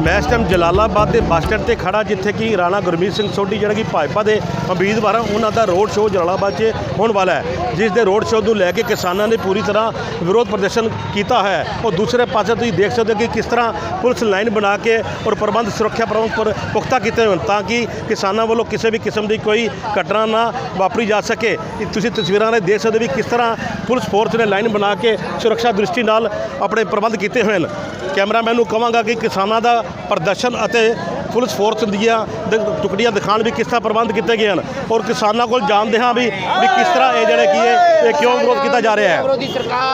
ਮੈਂ ਇਸ ਟਾਈਮ ਜਲਾਲਾਬਾਦ ਦੇ ਬੱਸ ਸਟੈਂਡ ਤੇ ਖੜਾ, ਜਿੱਥੇ ਕਿ ਰਾਣਾ ਗੁਰਮੀਤ ਸਿੰਘ ਸੋਢੀ ਜਿਹੜਾ ਕਿ ਭਾਜਪਾ ਦੇ ਉਮੀਦਵਾਰ ਹਨ, ਉਹਨਾਂ ਦਾ ਰੋਡ ਸ਼ੋਅ ਜਲਾਲਾਬਾਦ 'ਚ ਹੋਣ ਵਾਲਾ ਹੈ, ਜਿਸ ਦੇ ਰੋਡ ਸ਼ੋਅ ਨੂੰ ਲੈ ਕੇ ਕਿਸਾਨਾਂ ਨੇ ਪੂਰੀ ਤਰ੍ਹਾਂ ਵਿਰੋਧ ਪ੍ਰਦਰਸ਼ਨ ਕੀਤਾ ਹੈ। ਔਰ ਦੂਸਰੇ ਪਾਸੇ ਤੁਸੀਂ ਦੇਖ ਸਕਦੇ ਹੋ ਕਿ ਕਿਸ ਤਰ੍ਹਾਂ ਪੁਲਿਸ ਲਾਈਨ ਬਣਾ ਕੇ ਔਰ ਪ੍ਰਬੰਧ ਸੁਰੱਖਿਆ ਪ੍ਰਬੰਧ ਪਰ, ਪੁਖਤਾ ਕੀਤੇ ਹੋਣ ਤਾਂ ਕਿ ਕਿਸਾਨਾਂ ਵੱਲੋਂ ਕਿਸੇ ਵੀ ਕਿਸਮ ਦੀ ਕੋਈ ਘਟਨਾ ਨਾ ਵਾਪਰੀ ਜਾ ਸਕੇ। ਤੁਸੀਂ ਤਸਵੀਰਾਂ ਨੇ ਦੇਖ ਸਕਦੇ ਹੋ ਵੀ ਕਿਸ ਤਰ੍ਹਾਂ ਪੁਲਿਸ ਫੋਰਸ ਨੇ ਲਾਈਨ ਬਣਾ ਕੇ ਸੁਰੱਖਿਆ ਦ੍ਰਿਸ਼ਟੀ ਨਾਲ ਆਪਣੇ ਪ੍ਰਬੰਧ ਕੀਤੇ ਹੋਏ ਹਨ। ਕੈਮਰਾਮੈਨ ਨੂੰ ਕਹਾਂਗਾ ਕਿ ਕਿਸਾਨਾਂ ਦਾ ਪ੍ਰਦਰਸ਼ਨ ਅਤੇ ਪੁਲਿਸ ਫੋਰਸ ਦੀਆਂ ਦ- ਟੁਕੜੀਆਂ ਦਿਖਾਉਣ ਵੀ ਕਿਸ ਤਰ੍ਹਾਂ ਪ੍ਰਬੰਧ ਕੀਤੇ ਗਏ ਹਨ। ਔਰ ਕਿਸਾਨਾਂ ਕੋਲ ਜਾਣਦੇ ਹਾਂ ਵੀ ਵੀ ਕਿਸ ਤਰ੍ਹਾਂ ਇਹ ਜਿਹੜੇ ਕੀ ਹੈ, ਇਹ ਕਿਉਂ ਵਿਰੋਧ ਕੀਤਾ ਜਾ ਰਿਹਾ ਹੈ।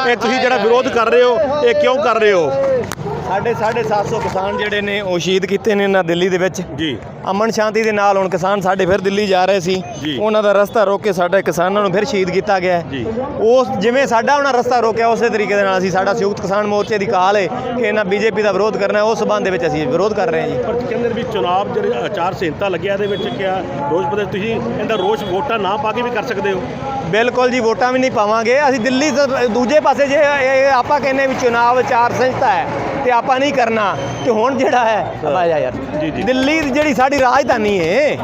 ਇਹ ਤੁਸੀਂ ਜਿਹੜਾ ਵਿਰੋਧ ਕਰ ਰਹੇ ਹੋ, ਇਹ ਕਿਉਂ ਕਰ ਰਹੇ ਹੋ? ਸਾਡੇ 750 ਕਿਸਾਨ ਜਿਹੜੇ ਨੇ ਉਹ ਸ਼ਹੀਦ ਕੀਤੇ ਨੇ ਇਹਨਾਂ ਦਿੱਲੀ ਦੇ ਵਿੱਚ। ਜੀ। ਅਮਨ ਸ਼ਾਂਤੀ ਦੇ ਨਾਲ ਹੁਣ ਕਿਸਾਨ ਸਾਡੇ ਫਿਰ ਦਿੱਲੀ ਜਾ ਰਹੇ ਸੀ। ਉਹਨਾਂ ਦਾ ਰਸਤਾ ਰੋਕ ਕੇ ਸਾਡੇ ਕਿਸਾਨਾਂ ਨੂੰ ਫਿਰ ਸ਼ਹੀਦ ਕੀਤਾ ਗਿਆ। ਉਸ ਜਿਵੇਂ ਸਾਡਾ ਉਹਨਾਂ ਰਸਤਾ ਰੋਕਿਆ ਉਸੇ ਤਰੀਕੇ ਦੇ ਨਾਲ ਅਸੀਂ ਸਾਡਾ ਸੰਯੁਕਤ ਕਿਸਾਨ ਮੋਰਚੇ ਦੀ ਕਾਲ ਹੈ ਕਿ ਇਹਨਾਂ ਬੀਜੇਪੀ ਦਾ ਵਿਰੋਧ ਕਰਨਾ ਉਸ ਸਬੰਧ ਦੇ ਵਿੱਚ ਅਸੀਂ ਵਿਰੋਧ ਕਰ ਰਹੇ ਹਾਂ ਜੀ। ਪਰ ਕਹਿੰਦੇ ਵੀ ਚੁਣਾਵ ਜਿਹੜੇ ਆਚਾਰ ਸੰਹਿਤਾ ਲੱਗਿਆ ਇਹਦੇ ਵਿੱਚ ਕਿਆ ਰੋਜ਼ ਪ੍ਰਦਰਸ਼ਨ ਤੁਸੀਂ ਇਹਦਾ ਰੋਜ਼ ਵੋਟਾਂ ਨਾ ਪਾ ਕੇ ਵੀ ਕਰ ਸਕਦੇ ਹੋ। ਬਿਲਕੁਲ ਜੀ ਵੋਟਾਂ ਵੀ ਨਹੀਂ ਪਾਵਾਂਗੇ। ਅਸੀਂ ਦਿੱਲੀ ਤੋਂ ਦੂਜੇ ਪਾਸੇ ਜੇ ਆਪਾਂ ਕਹਿੰਦੇ ਵੀ ਚੁਣਾਵ ਆਚਾਰ ਸੰਹਿਤਾ ਹੈ। ਤੇ ਆਪਾਂ ਨਹੀਂ ਕਰਨਾ। ਤੇ ਹੁਣ ਜਿਹੜਾ ਹੈ ਆ ਜਾ ਯਾਰ। ਦਿੱਲੀ ਦੀ ਜਿਹੜੀ ਸਾਡੀ ਰਾਜਧਾਨੀ ਹੈ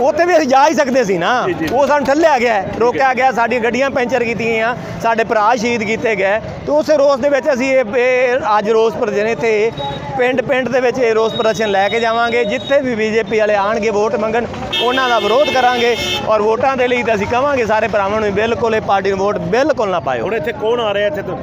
ਉੱਥੇ ਵੀ ਅਸੀਂ ਜਾ ਹੀ ਸਕਦੇ ਸੀ ਨਾ। ਉਹ ਸਾਨੂੰ ਠੱਲਿਆ ਗਿਆ ਰੋਕਿਆ ਗਿਆ ਸਾਡੀਆਂ ਗੱਡੀਆਂ ਪੈਂਚਰ ਕੀਤੀਆਂ ਗਈਆਂ ਸਾਡੇ ਭਰਾ ਸ਼ਹੀਦ ਕੀਤੇ ਗਏ। ਤੇ ਉਸੇ ਰੋਸ ਦੇ ਵਿੱਚ ਅਸੀਂ ਇਹ ਅੱਜ ਰੋਸ ਪ੍ਰਦਰਸ਼ਨ ਇੱਥੇ ਪਿੰਡ ਪਿੰਡ ਦੇ ਵਿੱਚ ਇਹ ਰੋਸ ਪ੍ਰਦਰਸ਼ਨ ਲੈ ਕੇ ਜਾਵਾਂਗੇ। ਜਿੱਥੇ ਵੀ ਬੀਜੇਪੀ ਵਾਲੇ ਆਣਗੇ ਵੋਟ ਮੰਗਣ ਉਹਨਾਂ ਦਾ ਵਿਰੋਧ ਕਰਾਂਗੇ। ਔਰ ਵੋਟਾਂ ਦੇ ਲਈ ਤਾਂ ਅਸੀਂ ਕਵਾਂਗੇ ਸਾਰੇ ਭਰਾਵਾਂ ਨੂੰ ਬਿਲਕੁਲ ਇਹ ਪਾਰਟੀ ਨੂੰ ਵੋਟ ਬਿਲਕੁਲ ਨਾ ਪਾਇਓ। ਹੁਣ ਇੱਥੇ ਕੌਣ ਆ ਰਿਹਾ ਇੱਥੇ ਤੋਂ?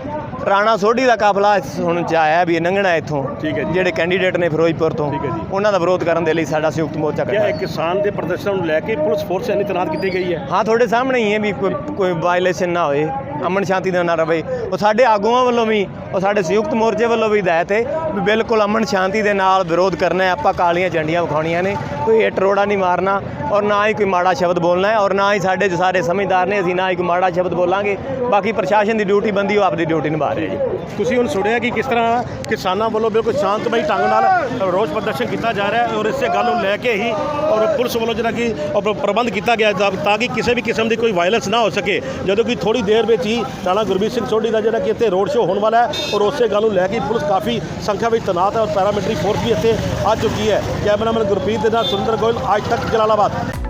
ਰਾਣਾ ਸੋਢੀ ਦਾ ਕਾਫਲਾ ਹੁਣ ਚ ਆਇਆ ਵੀ ਇਹ ਲੰਘਣਾ ਇੱਥੋਂ ਠੀਕ ਹੈ ਜੀ। ਜਿਹੜੇ ਕੈਂਡੀਡੇਟ ਨੇ ਫਿਰੋਜ਼ਪੁਰ ਤੋਂ ਠੀਕ ਹੈ ਜੀ। ਉਹਨਾਂ ਦਾ ਵਿਰੋਧ ਕਰਨ ਦੇ ਲਈ ਸਾਡਾ ਸੰਯੁਕਤ ਮੋਰਚਾ ਕਿਆ ਇਹ ਕਿਸਾਨ ਦੇ ਪ੍ਰਦਰਸ਼ਨ ਨੂੰ ਲੈ ਕੇ ਪੁਲਿਸ ਫੋਰਸ ਇੰਨੀ ਤੈਨਾਤ ਕੀਤੀ ਗਈ ਹੈ ਹਾਂ ਤੁਹਾਡੇ ਸਾਹਮਣੇ ਹੀ ਹੈ ਵੀ ਕੋਈ ਕੋਈ ਵਾਇਲੇਸ਼ਨ ਨਾ ਹੋਏ ਅਮਨ ਸ਼ਾਂਤੀ ਦਾ ਨਾ ਰਵੇ ਉਹ ਸਾਡੇ ਆਗੂਆਂ ਵੱਲੋਂ ਵੀ, ਉਹ ਸਾਡੇ ਸੰਯੁਕਤ ਮੋਰਚੇ ਵੱਲੋਂ ਵੀ ਹਦਾਇਤ ਹੈ ਵੀ ਬਿਲਕੁਲ ਅਮਨ ਸ਼ਾਂਤੀ ਦੇ ਨਾਲ ਵਿਰੋਧ ਕਰਨਾ ਹੈ। ਆਪਾਂ ਕਾਲੀਆਂ ਝੰਡੀਆਂ ਵਿਖਾਉਣੀਆਂ ਨੇ। ਕੋਈ ਇੱਟ ਰੋੜਾ ਨਹੀਂ ਮਾਰਨਾ ਔਰ ਨਾ ਹੀ ਕੋਈ ਮਾੜਾ ਸ਼ਬਦ ਬੋਲਣਾ ਹੈ ਔਰ ਨਾ ਹੀ ਸਾਡੇ ਜੋ ਸਾਰੇ ਸਮਝਦਾਰ ਨੇ, ਅਸੀਂ ਨਾ ਹੀ ਕੋਈ ਮਾੜਾ ਸ਼ਬਦ ਬੋਲਾਂਗੇ। ਬਾਕੀ ਪ੍ਰਸ਼ਾਸਨ ਦੀ ਡਿਊਟੀ ਬੰਦੀ, ਉਹ ਆਪਦੀ ਡਿਊਟੀ ਨਿਭਾ ਰਹੇ ਜੀ। ਤੁਸੀਂ ਹੁਣ ਸੁਣਿਆ ਕਿ ਕਿਸ ਤਰ੍ਹਾਂ ਕਿਸਾਨਾਂ ਵੱਲੋਂ ਬਿਲਕੁਲ ਸ਼ਾਂਤਮਈ ਢੰਗ ਨਾਲ ਰੋਸ ਪ੍ਰਦਰਸ਼ਨ ਕੀਤਾ ਜਾ ਰਿਹਾ ਹੈ ਔਰ ਇਸੇ ਗੱਲ ਨੂੰ ਲੈ ਕੇ ਹੀ ਔਰ ਪੁਲਿਸ ਵੱਲੋਂ ਜਿਹੜਾ ਕਿ ਔਰ ਪ੍ਰਬੰਧ ਕੀਤਾ ਗਿਆ ਤਾਂ ਕਿ ਕਿਸੇ ਵੀ ਕਿਸਮ ਦੀ ਕੋਈ ਵਾਇਲੈਂਸ ਨਾ ਹੋ ਸਕੇ। ਜਦੋਂ ਕਿ ਥੋੜੀ ਦੇਰ ਵਿੱਚ ਹੀ ਰਾਣਾ ਗੁਰਬੀਰ ਸਿੰਘ ਸੋਢੀ ਦਾ ਜਿਹੜਾ ਕਿ ਇੱਥੇ ਰੋਡ ਸ਼ੋਅ ਹੋਣ ਵਾਲਾ ਹੈ ਔਰ ਉਸੇ ਗੱਲ ਨੂੰ ਲੈ ਕੇ ਪੁਲਿਸ ਕਾਫੀ ਸੰਖਿਆ ਵਿੱਚ ਤੈਨਾਤ ਹੈ ਔਰ ਪੈਰਾਮਿਲਟਰੀ ਫੋਰਸ ਵੀ ਇੱਥੇ ਆ ਚੁੱਕੀ ਹੈ। ਕੈਮਰਾਮੈਨ ਗੁਰਪ੍ਰੀਤ ਦੇ ਨਾਲ ਸੁਰਿੰਦਰ ਗੋਇਲ, ਅੱਜ ਤੱਕ ਜਲਾਲਾਬਾਦ।